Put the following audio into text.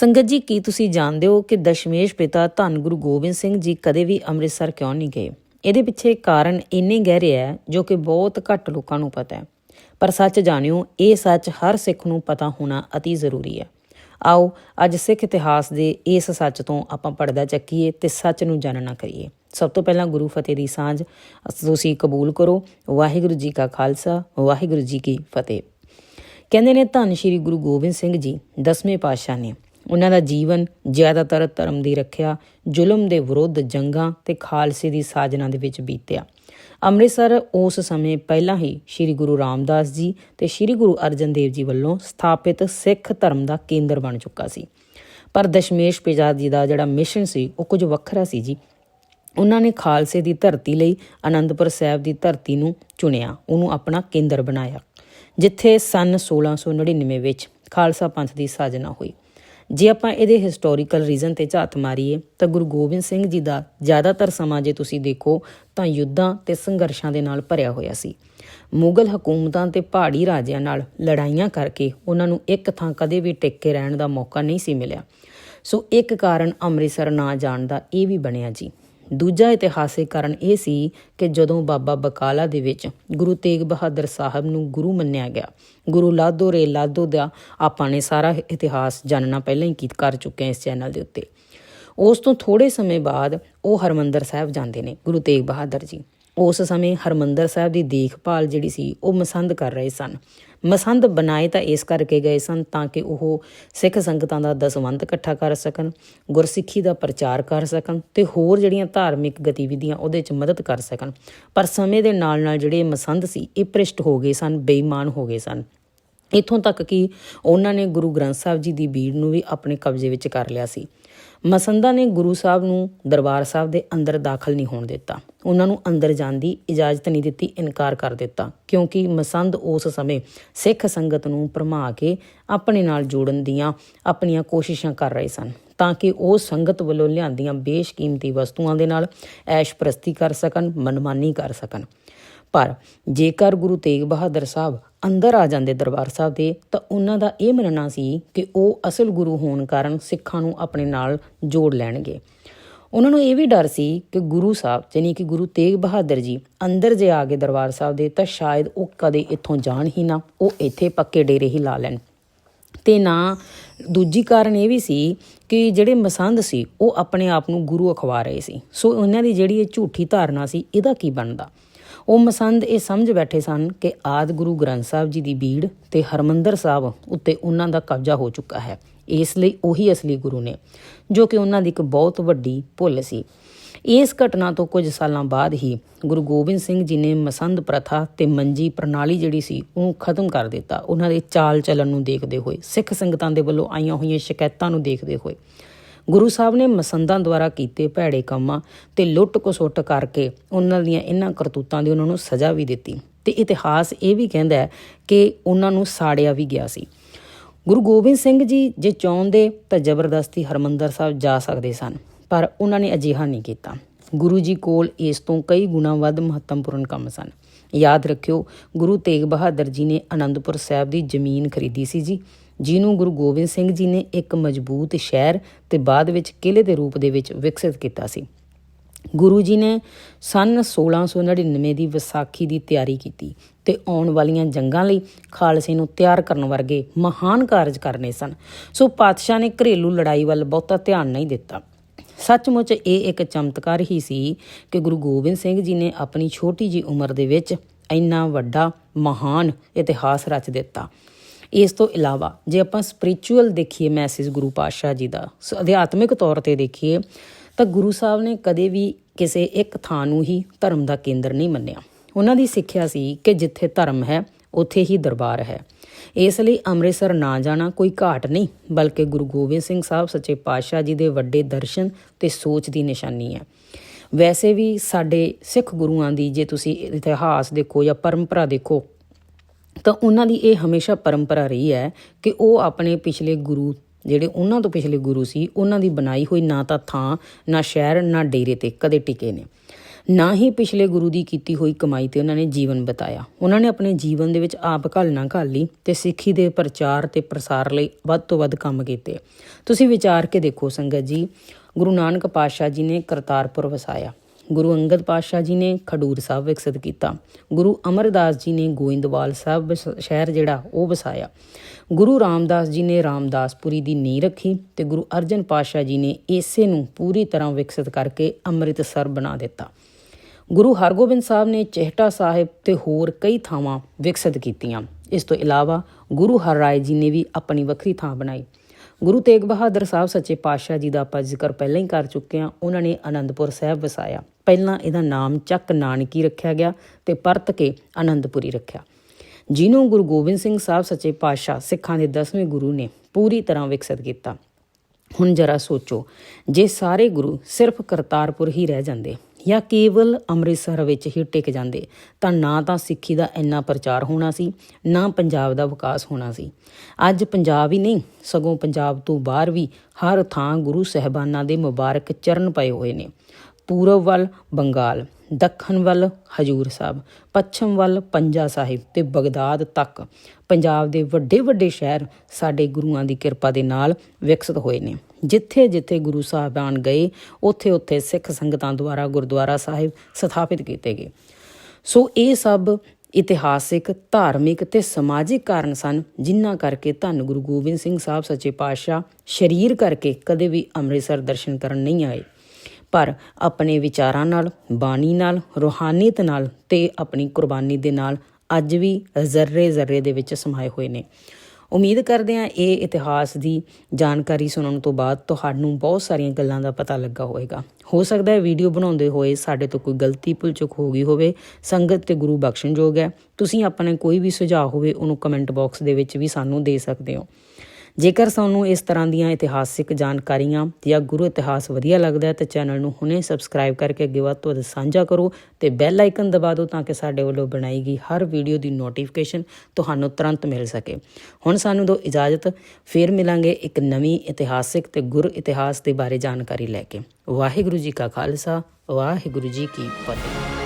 ਸੰਗਤ ਜੀ, ਕੀ ਤੁਸੀਂ ਜਾਣਦੇ ਹੋ ਕਿ ਦਸ਼ਮੇਸ਼ ਪਿਤਾ ਧੰਨ ਗੁਰੂ ਗੋਬਿੰਦ ਸਿੰਘ ਜੀ ਕਦੇ ਵੀ ਅੰਮ੍ਰਿਤਸਰ ਕਿਉਂ ਨਹੀਂ ਗਏ? ਇਹਦੇ ਪਿੱਛੇ ਕਾਰਨ ਇੰਨੇ ਗਹਿਰੇ ਹੈ, ਜੋ ਕਿ ਬਹੁਤ ਘੱਟ ਲੋਕਾਂ ਨੂੰ ਪਤਾ ਹੈ। ਪਰ ਸੱਚ ਜਾਣਿਓ, ਇਹ ਸੱਚ ਹਰ ਸਿੱਖ ਨੂੰ ਪਤਾ ਹੋਣਾ ਅਤੀ ਜ਼ਰੂਰੀ ਹੈ। ਆਓ, ਅੱਜ ਸਿੱਖ ਇਤਿਹਾਸ ਦੇ ਇਸ ਸੱਚ ਤੋਂ ਆਪਾਂ ਪਰਦਾ ਚੱਕੀਏ ਤੇ ਸੱਚ ਨੂੰ ਜਾਣਨਾ ਕਰੀਏ। ਸਭ ਤੋਂ ਪਹਿਲਾਂ ਗੁਰੂ ਫਤਿਹ ਦੀ ਸਾਂਝ ਤੁਸੀਂ ਕਬੂਲ ਕਰੋ। ਵਾਹਿਗੁਰੂ ਜੀ ਕਾ ਖਾਲਸਾ, ਵਾਹਿਗੁਰੂ ਜੀ ਕੀ ਫਤਿਹ। ਕਹਿੰਦੇ ਨੇ ਧੰਨ ਸ਼੍ਰੀ ਗੁਰੂ ਗੋਬਿੰਦ ਸਿੰਘ ਜੀ, ਦਸਵੇਂ ਪਾਤਸ਼ਾਹ ਨੇ। ਉਹਨਾਂ ਦਾ ਜੀਵਨ ਜ਼ਿਆਦਾਤਰ ਧਰਮ ਦੀ ਰੱਖਿਆ, ਜ਼ੁਲਮ ਦੇ ਵਿਰੁੱਧ ਜੰਗਾਂ ਤੇ ਖਾਲਸੇ ਦੀ ਸਾਜਨਾ ਦੇ ਵਿੱਚ ਬੀਤਿਆ। ਅੰਮ੍ਰਿਤਸਰ ਉਸ ਸਮੇਂ ਪਹਿਲਾਂ ਹੀ ਸ੍ਰੀ ਗੁਰੂ ਰਾਮਦਾਸ ਜੀ ਤੇ ਸ੍ਰੀ ਗੁਰੂ ਅਰਜਨ ਦੇਵ ਜੀ ਵੱਲੋਂ ਸਥਾਪਿਤ ਸਿੱਖ ਧਰਮ ਦਾ ਕੇਂਦਰ ਬਣ ਚੁੱਕਾ ਸੀ। ਪਰ ਦਸ਼ਮੇਸ਼ ਪਿਜ਼ਾਦ ਜੀ ਦਾ ਜਿਹੜਾ ਮਿਸ਼ਨ ਸੀ, ਉਹ ਕੁਝ ਵੱਖਰਾ ਸੀ ਜੀ। ਉਹਨਾਂ ਨੇ ਖਾਲਸੇ ਦੀ ਧਰਤੀ ਲਈ ਆਨੰਦਪੁਰ ਸਾਹਿਬ ਦੀ ਧਰਤੀ ਨੂੰ ਚੁਣਿਆ, ਉਹਨੂੰ ਆਪਣਾ ਕੇਂਦਰ ਬਣਾਇਆ, ਜਿੱਥੇ ਸਨ 1699 ਵਿੱਚ ਖਾਲਸਾ ਪੰਥ ਦੀ ਸਾਜਨਾ ਹੋਈ। ਜੇ ਆਪਾਂ ਇਹਦੇ ਹਿਸਟੋਰੀਕਲ ਰੀਜ਼ਨ ਤੇ ਝਾਤ ਮਾਰੀਏ, ਤਾਂ ਗੁਰੂ ਗੋਬਿੰਦ ਸਿੰਘ ਜੀ ਦਾ ਜ਼ਿਆਦਾਤਰ ਸਮਾਂ ਜੇ ਤੁਸੀਂ ਦੇਖੋ, ਤਾਂ ਯੁੱਧਾਂ ਤੇ ਸੰਘਰਸ਼ਾਂ ਦੇ ਨਾਲ ਭਰਿਆ ਹੋਇਆ ਸੀ। ਮੁਗਲ ਹਕੂਮਤਾਂ ਤੇ ਪਹਾੜੀ ਰਾਜਿਆਂ ਨਾਲ ਲੜਾਈਆਂ ਕਰਕੇ ਉਹਨਾਂ ਨੂੰ ਇੱਕ ਥਾਂ ਕਦੇ ਵੀ ਟਿਕ ਕੇ ਰਹਿਣ ਦਾ ਮੌਕਾ ਨਹੀਂ ਸੀ ਮਿਲਿਆ। ਸੋ ਇੱਕ ਕਾਰਨ ਅੰਮ੍ਰਿਤਸਰ ਨਾ ਜਾਣ ਦਾ ਇਹ ਵੀ ਬਣਿਆ ਜੀ। ਦੂਜਾ ਇਤਿਹਾਸਿਕ ਕਾਰਨ ਇਹ ਸੀ ਕਿ ਜਦੋਂ ਬਾਬਾ ਬਕਾਲਾ ਦੇ ਵਿੱਚ ਗੁਰੂ ਤੇਗ ਬਹਾਦਰ ਸਾਹਿਬ ਨੂੰ ਗੁਰੂ ਮੰਨਿਆ ਗਿਆ, ਗੁਰੂ ਲਾਧੋ ਰੇ ਲਾਧੋ ਦਾ ਆਪਾਂ ਨੇ ਸਾਰਾ ਇਤਿਹਾਸ ਜਾਣਨਾ ਪਹਿਲਾਂ ਹੀ ਕੀਤਾ ਕਰ ਚੁੱਕੇ ਹਾਂ ਇਸ ਚੈਨਲ ਦੇ ਉੱਤੇ। ਉਸ ਤੋਂ ਥੋੜੇ ਸਮੇਂ ਬਾਅਦ ਉਹ ਹਰਮੰਦਰ ਸਾਹਿਬ ਜਾਂਦੇ ਨੇ ਗੁਰੂ ਤੇਗ ਬਹਾਦਰ ਜੀ। ਉਸ ਸਮੇਂ ਹਰਮੰਦਰ ਸਾਹਿਬ ਦੀ ਦੇਖਭਾਲ ਜਿਹੜੀ ਸੀ, ਉਹ ਮਸੰਦ ਕਰ ਰਹੇ ਸਨ। ਮਸੰਦ ਬਣਾਏ ਤਾਂ ਇਸ ਕਰਕੇ ਗਏ ਸਨ ਤਾਂ ਕਿ ਉਹ ਸਿੱਖ ਸੰਗਤਾਂ ਦਾ ਦਸਵੰਤ ਇਕੱਠਾ ਕਰ ਸਕਣ, ਗੁਰਸਿੱਖੀ ਦਾ ਪ੍ਰਚਾਰ ਕਰ ਸਕਣ ਤੇ ਹੋਰ ਜਿਹੜੀਆਂ ਧਾਰਮਿਕ ਗਤੀਵਿਧੀਆਂ ਉਹਦੇ 'ਚ ਮਦਦ ਕਰ ਸਕਣ। ਪਰ ਸਮੇਂ ਦੇ ਨਾਲ ਨਾਲ ਜਿਹੜੇ ਮਸੰਦ ਸੀ, ਇਹ ਭ੍ਰਿਸ਼ਟ ਹੋ ਗਏ ਸਨ, ਬੇਈਮਾਨ ਹੋ ਗਏ ਸਨ। ਇਥੋਂ ਤੱਕ ਕਿ ਉਹਨਾਂ ਨੇ ਗੁਰੂ ਗ੍ਰੰਥ ਸਾਹਿਬ ਜੀ ਦੀ ਬੀੜ ਨੂੰ ਵੀ ਆਪਣੇ ਕਬਜ਼ੇ ਵਿੱਚ ਕਰ ਲਿਆ ਸੀ। ਮਸੰਦਾ ਨੇ ਗੁਰੂ ਸਾਹਿਬ ਨੂੰ ਦਰਬਾਰ ਸਾਹਿਬ ਦੇ ਅੰਦਰ ਦਾਖਲ ਨਹੀਂ ਹੋਣ ਦਿੱਤਾ। ਉਹਨਾਂ ਨੂੰ ਅੰਦਰ ਜਾਣ ਦੀ ਇਜਾਜ਼ਤ ਨਹੀਂ ਦਿੱਤੀ, ਇਨਕਾਰ ਕਰ ਦਿੱਤਾ, ਕਿਉਂਕਿ ਮਸੰਦ ਉਸ ਸਮੇਂ ਸਿੱਖ ਸੰਗਤ ਨੂੰ ਭਰਮਾ ਕੇ ਆਪਣੇ ਨਾਲ ਜੋੜਨ ਦੀਆਂ ਆਪਣੀਆਂ ਕੋਸ਼ਿਸ਼ਾਂ ਕਰ ਰਹੇ ਸਨ, ਤਾਂ ਕਿ ਉਹ ਸੰਗਤ ਵੱਲੋਂ ਲਿਆਂਦੀਆਂ ਬੇਸ਼ਕੀਮਤੀ ਵਸਤੂਆਂ ਦੇ ਨਾਲ ਐਸ਼ ਪ੍ਰਸਤੀ ਕਰ ਸਕਣ, ਮਨਮਾਨੀ ਕਰ ਸਕਣ। ਪਰ ਜੇਕਰ ਗੁਰੂ ਤੇਗ ਬਹਾਦਰ ਸਾਹਿਬ ਅੰਦਰ ਆ ਜਾਂਦੇ ਦਰਬਾਰ ਸਾਹਿਬ ਦੇ, ਤਾਂ ਉਹਨਾਂ ਦਾ ਇਹ ਮੰਨਣਾ ਸੀ ਕਿ ਉਹ ਅਸਲ ਗੁਰੂ ਹੋਣ ਕਾਰਨ ਸਿੱਖਾਂ ਨੂੰ ਆਪਣੇ ਨਾਲ ਜੋੜ ਲੈਣਗੇ। ਉਹਨਾਂ ਨੂੰ ਇਹ ਵੀ ਡਰ ਸੀ ਕਿ ਗੁਰੂ ਸਾਹਿਬ ਯਾਨੀ ਕਿ ਗੁਰੂ ਤੇਗ ਬਹਾਦਰ ਜੀ, ਅੰਦਰ ਜੇ ਆ ਗਏ ਦਰਬਾਰ ਸਾਹਿਬ ਦੇ, ਤਾਂ ਸ਼ਾਇਦ ਉਹ ਕਦੇ ਇੱਥੋਂ ਜਾਣ ਹੀ ਨਾ, ਉਹ ਇੱਥੇ ਪੱਕੇ ਡੇਰੇ ਹੀ ਲਾ ਲੈਣ। ਤੇ ਨਾ, ਦੂਜੀ ਕਾਰਨ ਇਹ ਵੀ ਸੀ ਕਿ ਜਿਹੜੇ ਮਸੰਦ ਸੀ, ਉਹ ਆਪਣੇ ਆਪ ਨੂੰ ਗੁਰੂ ਅਖਵਾ ਰਹੇ ਸੀ। ਸੋ ਉਹਨਾਂ ਦੀ ਜਿਹੜੀ ਇਹ ਝੂਠੀ ਧਾਰਨਾ ਸੀ, ਇਹਦਾ ਕੀ ਬਣਦਾ? ਉਹ ਮਸੰਦ ਇਹ ਸਮਝ ਬੈਠੇ ਸਨ ਕਿ ਆਦ ਗੁਰੂ ਗ੍ਰੰਥ ਸਾਹਿਬ ਜੀ ਦੀ ਬੀੜ ਤੇ ਹਰਮੰਦਰ ਸਾਹਿਬ ਉੱਤੇ ਉਹਨਾਂ ਦਾ ਕਬਜ਼ਾ ਹੋ ਚੁੱਕਾ ਹੈ। ਇਸ ਲਈ ਉਹੀ ਅਸਲੀ ਗੁਰੂ ਨੇ, ਜੋ ਕਿ ਉਹਨਾਂ ਦੀ ਇੱਕ ਬਹੁਤ ਵੱਡੀ ਭੁੱਲ ਸੀ। ਇਸ ਘਟਨਾ ਤੋਂ ਕੁਝ ਸਾਲਾਂ ਬਾਅਦ ਹੀ ਗੁਰੂ ਗੋਬਿੰਦ ਸਿੰਘ ਜੀ ਨੇ ਮਸੰਦ ਪ੍ਰਥਾ ਤੇ ਮੰਜੀ ਪ੍ਰਣਾਲੀ ਜਿਹੜੀ ਸੀ, ਉਹਨੂੰ ਖਤਮ ਕਰ ਦਿੱਤਾ। ਉਹਨਾਂ ਦੇ ਚਾਲ ਚੱਲਣ ਨੂੰ ਦੇਖਦੇ ਹੋਏ, ਸਿੱਖ ਸੰਗਤਾਂ ਦੇ ਵੱਲੋਂ ਆਈਆਂ ਹੋਈਆਂ ਸ਼ਿਕਾਇਤਾਂ ਨੂੰ ਦੇਖਦੇ ਹੋਏ। ਗੁਰੂ ਸਾਹਿਬ ਨੇ ਮਸੰਦਾਂ ਦੁਆਰਾ ਕੀਤੇ ਭੈੜੇ ਕੰਮਾਂ ਤੇ ਲੁੱਟ ਕਸੁੱਟ ਕਰਕੇ ਉਹਨਾਂ ਦੀਆਂ ਇਹਨਾਂ ਕਰਤੂਤਾਂ ਦੀ ਉਹਨਾਂ ਨੂੰ ਸਜ਼ਾ ਵੀ ਦਿੱਤੀ। ਤੇ ਇਤਿਹਾਸ ਇਹ ਵੀ ਕਹਿੰਦਾ ਹੈ ਕਿ ਉਹਨਾਂ ਨੂੰ ਸਾੜਿਆ ਵੀ ਗਿਆ ਸੀ। ਗੁਰੂ ਗੋਬਿੰਦ ਸਿੰਘ ਜੀ ਜੇ ਚਾਹੁੰਦੇ ਤਾਂ ਜ਼ਬਰਦਸਤੀ ਹਰਮੰਦਰ ਸਾਹਿਬ ਜਾ ਸਕਦੇ ਸਨ, ਪਰ ਉਹਨਾਂ ਨੇ ਅਜਿਹਾ ਨਹੀਂ ਕੀਤਾ। ਗੁਰੂ ਜੀ ਕੋਲ ਇਸ ਤੋਂ ਕਈ ਗੁਣਾ ਵੱਧ ਮਹੱਤਵਪੂਰਨ ਕੰਮ ਸਨ। ਯਾਦ ਰੱਖਿਓ, ਗੁਰੂ ਤੇਗ ਬਹਾਦਰ ਜੀ ਨੇ ਆਨੰਦਪੁਰ ਸਾਹਿਬ ਦੀ ਜ਼ਮੀਨ ਖਰੀਦੀ ਸੀ ਜੀ। ਜਿਹਨੂੰ ਗੁਰੂ ਗੋਬਿੰਦ ਸਿੰਘ ਜੀ ਨੇ ਇੱਕ ਮਜ਼ਬੂਤ ਸ਼ਹਿਰ ਤੇ ਬਾਅਦ ਵਿੱਚ ਕਿਲੇ ਦੇ ਰੂਪ ਦੇ ਵਿੱਚ ਵਿਕਸਿਤ ਕੀਤਾ ਸੀ। ਗੁਰੂ ਜੀ ਨੇ ਸਨ 1699 ਦੀ ਵਿਸਾਖੀ ਦੀ ਤਿਆਰੀ ਕੀਤੀ ਤੇ ਆਉਣ ਵਾਲੀਆਂ ਜੰਗਾਂ ਲਈ ਖਾਲਸੇ ਨੂੰ ਤਿਆਰ ਕਰਨ ਵਰਗੇ ਮਹਾਨ ਕਾਰਜ ਕਰਨੇ ਸਨ। ਸੋ ਪਾਤਸ਼ਾਹ ਨੇ ਘਰੇਲੂ ਲੜਾਈ ਵੱਲ ਬਹੁਤਾ ਧਿਆਨ ਨਹੀਂ ਦਿੱਤਾ। ਸੱਚਮੁੱਚ ਇਹ ਇੱਕ ਚਮਤਕਾਰ ਹੀ ਸੀ ਕਿ ਗੁਰੂ ਗੋਬਿੰਦ ਸਿੰਘ ਜੀ ਨੇ ਆਪਣੀ ਛੋਟੀ ਜੀ ਉਮਰ ਦੇ ਵਿੱਚ ਇੰਨਾ ਵੱਡਾ, ਮਹਾਨ ਇਤਿਹਾਸ ਰਚ ਦਿੱਤਾ। ਇਸ ਤੋਂ ਇਲਾਵਾ ਜੇ ਆਪਾਂ ਸਪਿਰਚੁਅਲ ਦੇਖੀਏ ਮੈਸੇਜ ਗੁਰੂ ਪਾਤਸ਼ਾਹ ਜੀ ਦਾ, ਸੋ ਅਧਿਆਤਮਿਕ ਤੌਰ ਤੇ ਦੇਖੀਏ, ਤਾਂ ਗੁਰੂ ਸਾਹਿਬ ਨੇ ਕਦੇ ਵੀ ਕਿਸੇ ਇੱਕ ਥਾਂ ਨੂੰ ਹੀ ਧਰਮ ਦਾ ਕੇਂਦਰ ਨਹੀਂ ਮੰਨਿਆ। ਉਹਨਾਂ ਦੀ ਸਿੱਖਿਆ ਸੀ ਕਿ ਜਿੱਥੇ ਧਰਮ ਹੈ, ਉੱਥੇ ਹੀ ਦਰਬਾਰ ਹੈ। ਇਸ ਲਈ ਅੰਮ੍ਰਿਤਸਰ ਨਾ ਜਾਣਾ ਕੋਈ ਘਾਟ ਨਹੀਂ, ਬਲਕਿ ਗੁਰੂ ਗੋਬਿੰਦ ਸਿੰਘ ਸਾਹਿਬ ਸੱਚੇ ਪਾਤਸ਼ਾਹ ਜੀ ਦੇ ਵੱਡੇ ਦਰਸ਼ਨ ਤੇ ਸੋਚ ਦੀ ਨਿਸ਼ਾਨੀ ਹੈ। ਵੈਸੇ ਵੀ ਸਾਡੇ ਸਿੱਖ ਗੁਰੂਆਂ ਦੀ ਜੇ ਤੁਸੀਂ ਇਤਿਹਾਸ ਦੇਖੋ ਜਾਂ ਪਰੰਪਰਾ ਦੇਖੋ, ਤਾਂ ਉਹਨਾਂ ਦੀ ਇਹ ਹਮੇਸ਼ਾ ਪਰੰਪਰਾ ਰਹੀ ਹੈ ਕਿ ਉਹ ਆਪਣੇ ਪਿਛਲੇ ਗੁਰੂ, ਜਿਹੜੇ ਉਹਨਾਂ ਤੋਂ ਪਿਛਲੇ ਗੁਰੂ ਸੀ, ਉਹਨਾਂ ਦੀ ਬਣਾਈ ਹੋਈ ਨਾ ਤਾਂ ਥਾਂ, ਨਾ ਸ਼ਹਿਰ, ਨਾ ਡੇਰੇ ਤੇ ਕਦੇ ਟਿਕੇ ਨੇ। ਨਾ ਹੀ ਪਿਛਲੇ ਗੁਰੂ ਦੀ ਕੀਤੀ ਹੋਈ ਕਮਾਈ ਤੇ ਉਹਨਾਂ ਨੇ ਜੀਵਨ ਬਤਾਇਆ। ਉਹਨਾਂ ਨੇ ਆਪਣੇ ਜੀਵਨ ਦੇ ਵਿੱਚ ਆਪ ਘਾਲਣਾ ਘਾਲੀ ਤੇ ਸਿੱਖੀ ਦੇ ਪ੍ਰਚਾਰ ਤੇ ਪ੍ਰਸਾਰ ਲਈ ਵੱਧ ਤੋਂ ਵੱਧ ਕੰਮ ਕੀਤੇ। ਤੁਸੀਂ ਵਿਚਾਰ ਕੇ ਦੇਖੋ ਸੰਗਤ ਜੀ, ਗੁਰੂ ਨਾਨਕ ਪਾਤਸ਼ਾਹ ਜੀ ਨੇ ਕਰਤਾਰਪੁਰ ਵਸਾਇਆ। ਗੁਰੂ ਅੰਗਦ ਪਾਤਸ਼ਾਹ ਜੀ ਨੇ ਖਡੂਰ ਸਾਹਿਬ ਵਿਕਸਿਤ ਕੀਤਾ। ਗੁਰੂ ਅਮਰਦਾਸ ਜੀ ਨੇ ਗੋਇੰਦਵਾਲ ਸਾਹਿਬ ਵਸ- ਸ਼ਹਿਰ ਜਿਹੜਾ ਉਹ ਵਸਾਇਆ। ਗੁਰੂ ਰਾਮਦਾਸ ਜੀ ਨੇ ਰਾਮਦਾਸਪੁਰੀ ਦੀ ਨੀਂਹ ਰੱਖੀ ਤੇ ਗੁਰੂ ਅਰਜਨ ਪਾਤਸ਼ਾਹ ਜੀ ਨੇ ਇਸੇ ਨੂੰ ਪੂਰੀ ਤਰ੍ਹਾਂ ਵਿਕਸਿਤ ਕਰਕੇ ਅੰਮ੍ਰਿਤਸਰ ਬਣਾ ਦਿੱਤਾ। ਗੁਰੂ ਹਰਗੋਬਿੰਦ ਸਾਹਿਬ ਨੇ ਚਿਹਟਾ ਸਾਹਿਬ ਤੇ ਹੋਰ ਕਈ ਥਾਵਾਂ ਵਿਕਸਿਤ ਕੀਤੀਆਂ। ਇਸ ਤੋਂ ਇਲਾਵਾ ਗੁਰੂ ਹਰ ਰਾਏ ਜੀ ਨੇ ਵੀ ਆਪਣੀ ਵੱਖਰੀ ਥਾਂ ਬਣਾਈ। ਗੁਰੂ ਤੇਗ ਬਹਾਦਰ ਸਾਹਿਬ ਸੱਚੇ ਪਾਤਸ਼ਾਹ ਜੀ ਦਾ ਆਪਾਂ ਜ਼ਿਕਰ ਪਹਿਲਾਂ ਹੀ ਕਰ ਚੁੱਕੇ ਹਾਂ, ਉਹਨਾਂ ਨੇ ਆਨੰਦਪੁਰ ਸਾਹਿਬ ਵਸਾਇਆ। ਪਹਿਲਾਂ ਇਹਦਾ ਨਾਮ ਚੱਕ ਨਾਨਕੀ ਰੱਖਿਆ ਗਿਆ ਤੇ ਪਰਤ ਕੇ ਆਨੰਦਪੁਰੀ ਰੱਖਿਆ। ਜਿਹਨੂੰ ਗੁਰੂ ਗੋਬਿੰਦ ਸਿੰਘ ਸਾਹਿਬ ਸੱਚੇ ਪਾਤਸ਼ਾਹ ਸਿੱਖਾਂ ਦੇ 10ਵੇਂ ਗੁਰੂ ਨੇ ਪੂਰੀ ਤਰ੍ਹਾਂ ਵਿਕਸਿਤ ਕੀਤਾ। ਹੁਣ ਜਰਾ ਸੋਚੋ, ਜੇ ਸਾਰੇ ਗੁਰੂ ਸਿਰਫ ਕਰਤਾਰਪੁਰ ਹੀ ਰਹਿ ਜਾਂਦੇ ਜਾਂ ਕੇਵਲ ਅੰਮ੍ਰਿਤਸਰ ਵਿੱਚ ਹੀ ਟਿਕ ਜਾਂਦੇ, ਤਾਂ ਨਾ ਤਾਂ ਸਿੱਖੀ ਦਾ ਇੰਨਾ ਪ੍ਰਚਾਰ ਹੋਣਾ ਸੀ, ਨਾ ਪੰਜਾਬ ਦਾ ਵਿਕਾਸ ਹੋਣਾ ਸੀ। ਅੱਜ ਪੰਜਾਬ ਹੀ ਨਹੀਂ, ਸਗੋਂ ਪੰਜਾਬ ਤੋਂ ਬਾਹਰ ਵੀ ਹਰ ਥਾਂ ਗੁਰੂ ਸਹਿਬਾਨਾਂ ਦੇ ਮੁਬਾਰਕ ਚਰਨ ਪਏ ਹੋਏ ਨੇ। ਪੂਰਬ ਵੱਲ ਬੰਗਾਲ, ਦੱਖਣ ਵੱਲ ਹਜੂਰ ਸਾਹਿਬ, ਪੱਛਮ ਵੱਲ ਪੰਜਾ ਸਾਹਿਬ ਤੇ ਬਗਦਾਦ ਤੱਕ। ਪੰਜਾਬ ਦੇ ਵੱਡੇ ਵੱਡੇ ਸ਼ਹਿਰ ਸਾਡੇ ਗੁਰੂਆਂ ਦੀ ਕਿਰਪਾ ਦੇ ਨਾਲ ਵਿਕਸਿਤ ਹੋਏ ਨੇ। ਜਿੱਥੇ ਜਿੱਥੇ ਗੁਰੂ ਸਾਹਿਬਾਨ ਗਏ, ਉੱਥੇ ਉੱਥੇ ਸਿੱਖ ਸੰਗਤਾਂ ਦੁਆਰਾ ਗੁਰਦੁਆਰਾ ਸਾਹਿਬ ਸਥਾਪਿਤ ਕੀਤੇ ਗਏ। ਸੋ ਇਹ ਸਭ ਇਤਿਹਾਸਿਕ, ਧਾਰਮਿਕ ਤੇ ਸਮਾਜਿਕ ਕਾਰਨ ਸਨ, ਜਿਨ੍ਹਾਂ ਕਰਕੇ ਧੰਨ ਗੁਰੂ ਗੋਬਿੰਦ ਸਿੰਘ ਸਾਹਿਬ ਸੱਚੇ ਪਾਤਸ਼ਾਹ ਸ਼ਰੀਰ ਕਰਕੇ ਕਦੇ ਵੀ ਅੰਮ੍ਰਿਤਸਰ ਦਰਸ਼ਨ ਕਰਨ ਨਹੀਂ ਆਏ। ਪਰ ਆਪਣੇ ਵਿਚਾਰਾਂ ਨਾਲ, ਬਾਣੀ ਨਾਲ, ਰੂਹਾਨੀਅਤ ਨਾਲ ਤੇ ਆਪਣੀ ਕੁਰਬਾਨੀ ਦੇ ਨਾਲ ਅੱਜ ਵੀ ਜ਼ਰਰੇ ਜ਼ਰਰੇ ਦੇ ਵਿੱਚ ਸਮਾਏ ਹੋਏ ਨੇ। ਉਮੀਦ ਕਰਦੇ ਹਾਂ ਇਹ ਇਤਿਹਾਸ ਦੀ ਜਾਣਕਾਰੀ ਸੁਣਨ ਤੋਂ ਬਾਅਦ ਤੁਹਾਨੂੰ ਬਹੁਤ ਸਾਰੀਆਂ ਗੱਲਾਂ ਦਾ ਪਤਾ ਲੱਗਾ ਹੋਵੇਗਾ। ਹੋ ਸਕਦਾ ਹੈ ਵੀਡੀਓ ਬਣਾਉਂਦੇ ਹੋਏ ਸਾਡੇ ਤੋਂ ਕੋਈ ਗਲਤੀ ਭੁੱਲ ਚੁੱਕ ਹੋ ਗਈ ਹੋਵੇ। ਸੰਗਤ ਤੇ ਗੁਰੂ ਬਖਸ਼ਣਯੋਗ ਹੈ। ਤੁਸੀਂ ਆਪਣੇ ਕੋਈ ਵੀ ਸੁਝਾਅ ਹੋਵੇ, ਉਹਨੂੰ ਕਮੈਂਟ ਬਾਕਸ ਦੇ ਵਿੱਚ ਵੀ ਸਾਨੂੰ ਦੇ ਸਕਦੇ ਹੋ। ਜੇਕਰ ਸਾਨੂੰ ਇਸ ਤਰ੍ਹਾਂ ਦੀਆਂ ਇਤਿਹਾਸਿਕ ਜਾਣਕਾਰੀਆਂ ਜਾਂ ਗੁਰੂ ਇਤਿਹਾਸ ਵਧੀਆ ਲੱਗਦਾ ਹੈ ਤਾਂ ਚੈਨਲ ਨੂੰ ਹੁਣੇ ਸਬਸਕ੍ਰਾਈਬ ਕਰਕੇ ਅੱਗੇ ਵੱਧ ਤੋਂ ਵੱਧ ਸਾਂਝਾ ਕਰੋ ਤੇ ਬੈਲ ਆਈਕਨ ਦਬਾ ਦਿਓ ਤਾਂ ਕਿ ਸਾਡੇ ਵੱਲੋਂ ਬਣਾਈ ਗਈ ਹਰ ਵੀਡੀਓ ਦੀ ਨੋਟੀਫਿਕੇਸ਼ਨ ਤੁਹਾਨੂੰ ਤੁਰੰਤ ਮਿਲ ਸਕੇ। ਹੁਣ ਸਾਨੂੰ ਦਿਓ ਇਜਾਜ਼ਤ, ਫੇਰ ਮਿਲਾਂਗੇ ਇੱਕ ਨਵੀਂ ਇਤਿਹਾਸਿਕ ਤੇ ਗੁਰ ਇਤਿਹਾਸ ਦੇ ਬਾਰੇ ਜਾਣਕਾਰੀ ਲੈ ਕੇ। ਵਾਹਿਗੁਰੂ ਜੀ ਕਾ ਖਾਲਸਾ, ਵਾਹਿਗੁਰੂ ਜੀ ਕੀ ਫਤਿਹ।